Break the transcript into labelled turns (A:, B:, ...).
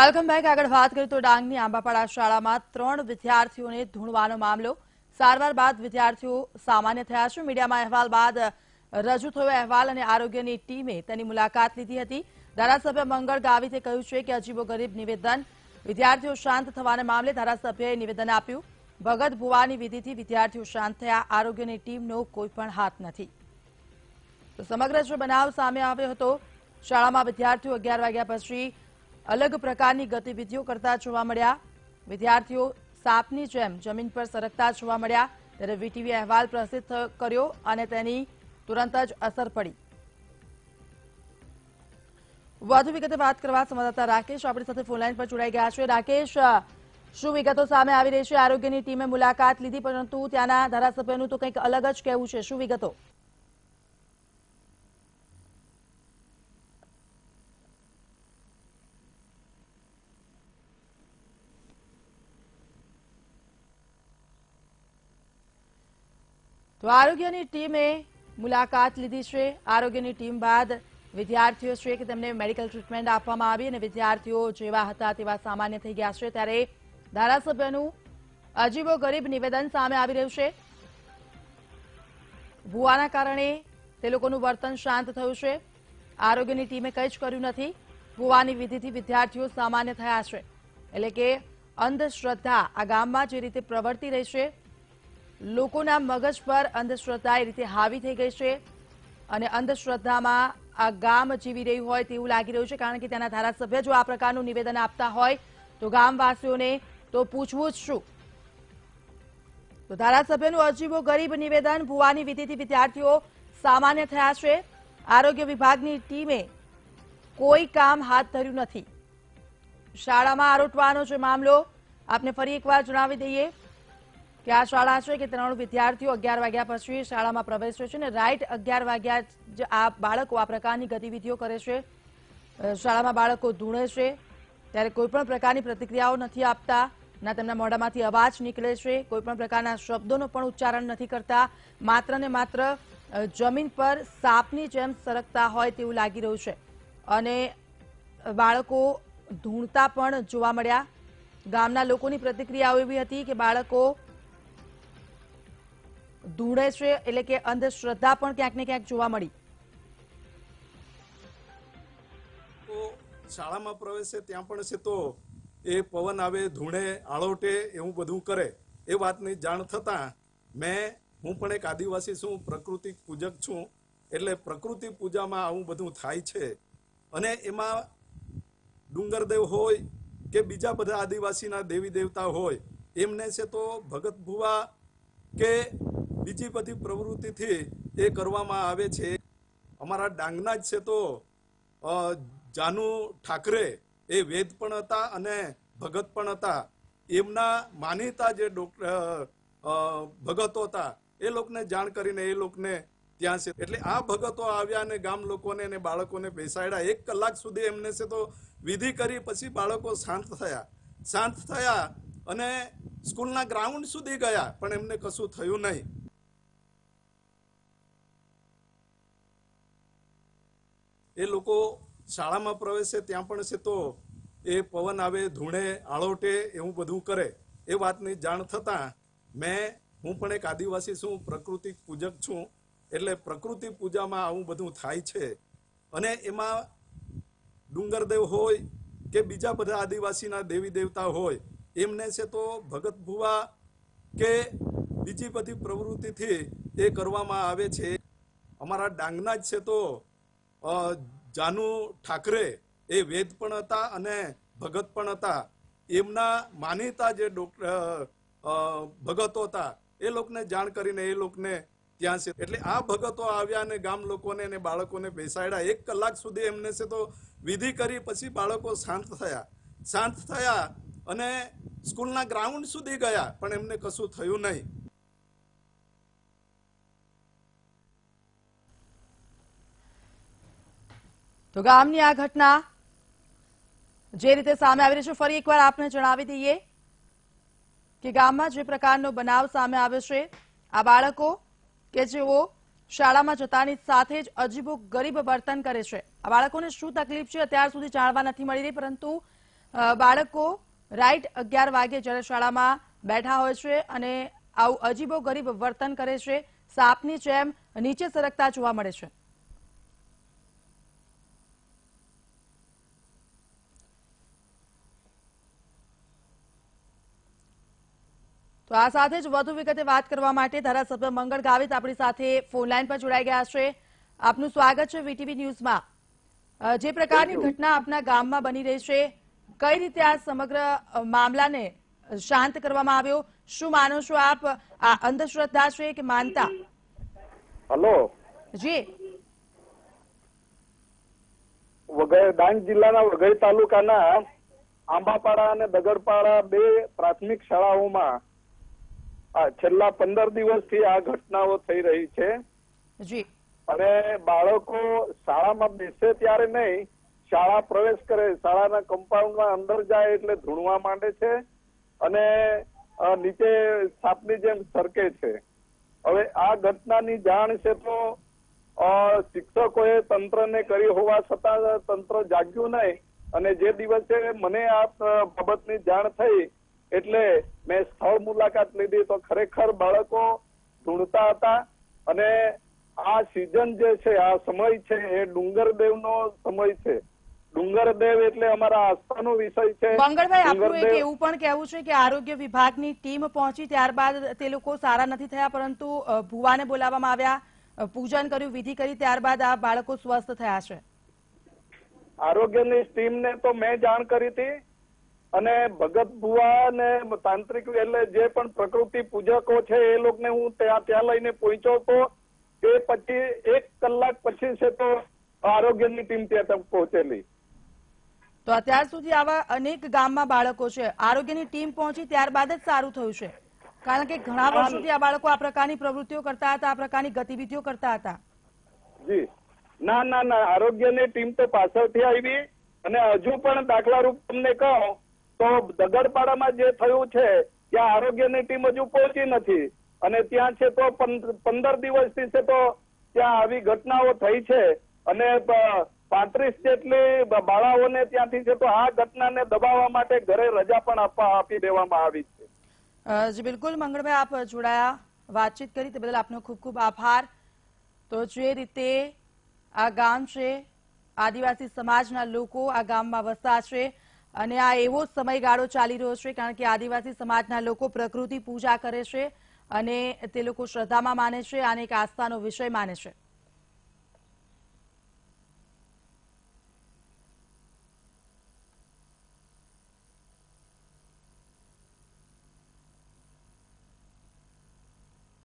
A: Welcome back. આગળ વાત કરીએ તો ડાંગની આંબાપાડા શાળામાં ત્રણ વિદ્યાર્થીઓને ધૂણવાનો મામલો. સારવાર બાદ વિદ્યાર્થીઓ સામાન્ય થયા છે. મીડિયામાં અહેવાલ બાદ રજૂ થયો. અહેવાલ અને આરોગ્યની ટીમે તેની મુલાકાત લીધી હતી. ધારાસભ્ય મંગળ ગાવિતે કહ્યું છે કે અજીબો ગરીબ નિવેદન. વિદ્યાર્થીઓ શાંત થવાના મામલે ધારાસભ્યએ નિવેદન આપ્યું. ભગત ભુવાની વિધિથી વિદ્યાર્થીઓ શાંત થયા. આરોગ્યની ટીમનો કોઈ પણ હાથ નથી. સમગ્ર જે બનાવ સામે આવ્યો હતો, શાળામાં વિદ્યાર્થીઓ અગિયાર વાગ્યા પછી અલગ પ્રકારની ગતિવિધિઓ કરતા જોવા મળ્યા. વિદ્યાર્થીઓ સાપની જેમ જમીન પર સરકતા જોવા મળ્યા. ત્યારે વીટીવી અહેવાલ પ્રસિદ્ધ કર્યો અને તેની તુરંત જ અસર પડી. વધુ વિગતે વાત કરવા સંવાદદાતા રાકેશ આપણી સાથે ફોનલાઈન પર જોડાઈ ગયા છે. રાકેશ શું વિગતો સામે આવી રહી છે? આરોગ્યની ટીમે મુલાકાત લીધી, પરંતુ ત્યાંના ધારાસભ્યનું તો કંઈક અલગ જ કહેવું છે. શું વિગતો? તો આરોગ્યની ટીમે મુલાકાત લીધી છે. આરોગ્યની ટીમ બાદ વિદ્યાર્થીઓ છે કે તેમને મેડિકલ ટ્રીટમેન્ટ આપવામાં આવી અને વિદ્યાર્થીઓ જેવા હતા તેવા સામાન્ય થઈ ગયા છે. ત્યારે ધારાસભ્યનું અજીબો ગરીબ નિવેદન સામે આવી રહ્યું છે. ભૂવાના કારણે તે લોકોનું વર્તન શાંત થયું છે. આરોગ્યની ટીમે કંઈ જ કર્યું નથી. ભૂવાની વિધિથી વિદ્યાર્થીઓ સામાન્ય થયા છે. એટલે કે અંધશ્રદ્ધા આ ગામમાં જે રીતે પ્રવર્તી રહી છે લોકોના મગજ પર અંધશ્રદ્ધા એ રીતે હાવી થઈ ગઈ છે અને અંધશ્રદ્ધામાં આ ગામ જીવી રહ્યું હોય તેવું લાગી રહ્યું છે, કારણ કે ત્યાંના ધારાસભ્ય જો આ પ્રકારનું નિવેદન આપતા હોય તો ગામવાસીઓને તો પૂછવું જ શું? તો ધારાસભ્યનું અજીબો ગરીબ નિવેદન, ભુવાની વિધિથી વિદ્યાર્થીઓ સામાન્ય થયા છે. આરોગ્ય વિભાગની ટીમે કોઈ કામ હાથ ધર્યું નથી. શાળામાં આરોટવાનો જે મામલો, આપને ફરી એકવાર જણાવી દઈએ. કે આ શાળા છે કે ત્રણ વિદ્યાર્થીઓ અગિયાર વાગ્યા પછી શાળામાં પ્રવેશે છે અને રાઈટ અગિયાર વાગ્યા જ આ બાળકો આ પ્રકારની ગતિવિધિઓ કરે છે. શાળામાં બાળકો ધૂણે છે. ત્યારે કોઈપણ પ્રકારની પ્રતિક્રિયાઓ નથી આપતા, ના તેમના મોઢામાંથી અવાજ નીકળે છે કોઈપણ પ્રકારના શબ્દોનો પણ ઉચ્ચારણ નથી કરતા. માત્ર ને માત્ર જમીન પર સાપની જેમ સરકતા હોય તેવું લાગી રહ્યું છે. અને બાળકો ધૂણતા પણ જોવા મળ્યા. ગામના લોકોની પ્રતિક્રિયાઓ એવી હતી કે બાળકો ધૂળે છે એટલે કે અંધશ્રદ્ધા પણ ક્યાંક ને ક્યાંક જોવા મળી.
B: તો શાળામાં પ્રવેશે ત્યાં પણ છે તો એ પવન આવે ધૂણે આળોટે એવું બધું કરે. એ વાતની જાણ થતાં મેં, હું પણ એક આદિવાસી છું, પ્રકૃતિ પૂજક છું. એટલે પ્રકૃતિ પૂજામાં આવું બધું થાય છે. અને એમાં ડુંગરદેવ હોય કે બીજા બધા આદિવાસીના દેવી દેવતા હોય, એમને છે તો ભગત ભુવા કે બીજી બધી પ્રવૃત્તિથી એ કરવામાં આવે છે. અમારા ડાંગના જ છે તો જાનુ ઠાકરે એ વેદ પણ હતા અને ભગત પણ હતા. એમના માનીતા જે ડોક- અ, અ, ભગતો હતા એ લોકોને જાણ કરીને એ લોકોને ત્યાં છે. એટલે આ ભગતો આવ્યા અને ગામ લોકોને અને બાળકોને બેસાડ્યા. એક કલાક સુધી એમને છે તો વિધિ કરી પછી બાળકો શાંત થયા. શાંત થયા અને સ્કૂલના ગ્રાઉન્ડ સુધી ગયા પણ એમને કશું થયું નહીં. એ લોકો શાળામાં પ્રવેશે ત્યાં પણ છે તો એ પવન આવે, ધૂણે, આળોટે એવું બધું કરે. એ વાતની જાણ થતાં મેં, હું પણ એક આદિવાસી છું, પ્રકૃતિ પૂજક છું, એટલે પ્રકૃતિ પૂજામાં આવું બધું થાય છે. અને એમાં ડુંગરદેવ હોય કે બીજા બધા આદિવાસીના દેવી દેવતા હોય, એમને છે તો ભગત ભુવા કે બીજી બધી પ્રવૃત્તિથી એ કરવામાં આવે છે. અમારા ડાંગના જ છે તો જાનુ ઠાકરે એ વેદ પણ હતા અને ભગત પણ હતા. એમના માનીતા જે ડોક- અ, અ, ભગતો હતા એ લોકોને જાણ કરીને એ લોકોને ત્યાં છે એટલે આ ભગતો આવ્યા અને ગામ લોકોને અને બાળકોને બેસાડ્યા. એક કલાક સુધી એમને છે તો વિધિ કરી પછી બાળકો શાંત થયા. શાંત થયા અને સ્કૂલના ગ્રાઉન્ડ સુધી ગયા પણ એમને કશું થયું નહીં.
A: તો ગામની આ ઘટના જે રીતે સામે આવી રહી છે, ફરી એકવાર આપને જણાવી દઈએ કે ગામમાં જે પ્રકારનો બનાવ સામે આવ્યો છે, આ બાળકો કે જેઓ શાળામાં જતાની સાથે જ અજીબો ગરીબ વર્તન કરે છે. આ બાળકોને શું તકલીફ છે, અત્યાર સુધી જાણવા નથી મળી રહી, પરંતુ બાળકો રાઈટ અગિયાર વાગે જ્યારે શાળામાં બેઠા હોય છે અને આવું અજીબો ગરીબ વર્તન કરે છે, સાપની જેમ નીચે સરકતા જોવા મળે છે. તો આ સાથે જ વધુ વિગતે વાત કરવા માટે ધારાસભ્ય મંગળ ગાવિત આપણી સાથે ફોનલાઈન પર જોડાઈ ગયા છે. આપનું સ્વાગત છે વીટીવી ન્યૂઝમાં. જે પ્રકારની ઘટના આપના ગામમાં બની રહી છે કઈ રીતે આ સમગ્ર મામલાને શાંત કરવામાં આવ્યો? શું માનો છો આપ? આ અંધશ્રદ્ધા છે કે માનતા?
C: હલો.
A: જી.
C: વઘઈ ડાંગ જિલ્લાના વઘઈ તાલુકાના આંબાપાડા અને દગડપાડા બે પ્રાથમિક શાળાઓમાં છેલ્લા પંદર દિવસથી આ ઘટનાઓ થઈ રહી છે.
A: જી.
C: અને બાળકો શાળામાં બેસે ત્યારે નહીં શાળા પ્રવેશ કરે શાળાના કમ્પાઉન્ડમાં અંદર જાય એટલે ધૂણવા માંડે છે અને નીચે સાપની જેમ સરકે છે. હવે આ ઘટનાની જાણ છે તો શિક્ષકોએ તંત્રને કરી હોવા છતાં તંત્ર જાગ્યું નહીં અને જે દિવસે મને આ બાબતની જાણ થઈ એટલે મેં સ્થળ મુલાકાત લીધી તો ખરેખર બાળકો ઢૂંઢતા હતા અને આ સિઝન જે છે આ સમય છે એ ડુંગરદેવનો સમય છે. ડુંગરદેવ એટલે અમારા આસ્થાનો વિષય છે.
A: મંગળભાઈ આપણું એક એવું પણ કહેવું છે કે આરોગ્ય વિભાગની ટીમ પહોંચી ત્યારબાદ તે લોકો સારા નથી થયા પરંતુ ભુવાને બોલાવવામાં આવ્યા પૂજન કર્યું વિધિ કરી ત્યારબાદ આ બાળકો સ્વસ્થ થયા છે.
C: આરોગ્યની ટીમને તો મેં જાણ કરી હતી. અને ભગત ભુવા ને તાંત્રિક એટલે જે પણ પ્રકૃતિ પૂજકો છે એ લોકોને હું ત્યાં ત્યાં લઈને પહોંચ્યો હતો. એ પછી એક કલાક પછી છે તો આરોગ્યની ટીમ ત્યાં પહોંચેલી.
A: તો અત્યાર સુધી આવા અનેક ગામમાં બાળકો છે. આરોગ્યની ટીમ પહોંચી ત્યારબાદ જ સારું થયું છે. કારણ કે ઘણા વર્ષોથી આ બાળકો આ પ્રકારની પ્રવૃત્તિઓ કરતા હતા આ પ્રકારની ગતિવિધિઓ કરતા હતા.
C: જી. ના ના ના. આરોગ્યની ટીમ તો પાછળથી આવી. અને હજુ પણ દાખલા રૂપ તમને કહું તો દગડપાડામાં જે થયું છે, ત્યાં આરોગ્યની ટીમ હજુ પહોંચી નથી. અને ત્યાં છે તો પંદર દિવસથી છે તો ત્યાં આવી ઘટનાઓ થઈ છે. અને પાંત્રીસ જેટલી બાળાઓને ત્યાંથી છે તો આ ઘટનાને દબાવવા માટે ઘરે રજા પણ આપી દેવામાં આવી છે.
A: જી બિલકુલ મંગળભાઈ, આપ જોડાયા, વાતચીત કરી તે બદલ આપનો ખૂબ ખૂબ આભાર. તો જે રીતે આ ગામ છે, આદિવાસી સમાજના લોકો આ ગામમાં વસતા છે અને આ એવો સમયગાળો ચાલી રહ્યો છે, કારણ કે આદિવાસી સમાજના લોકો પ્રકૃતિ પૂજા કરે છે અને તે લોકો શ્રદ્ધામાં માને છે આને એક આસ્થાનો વિષય માને છે.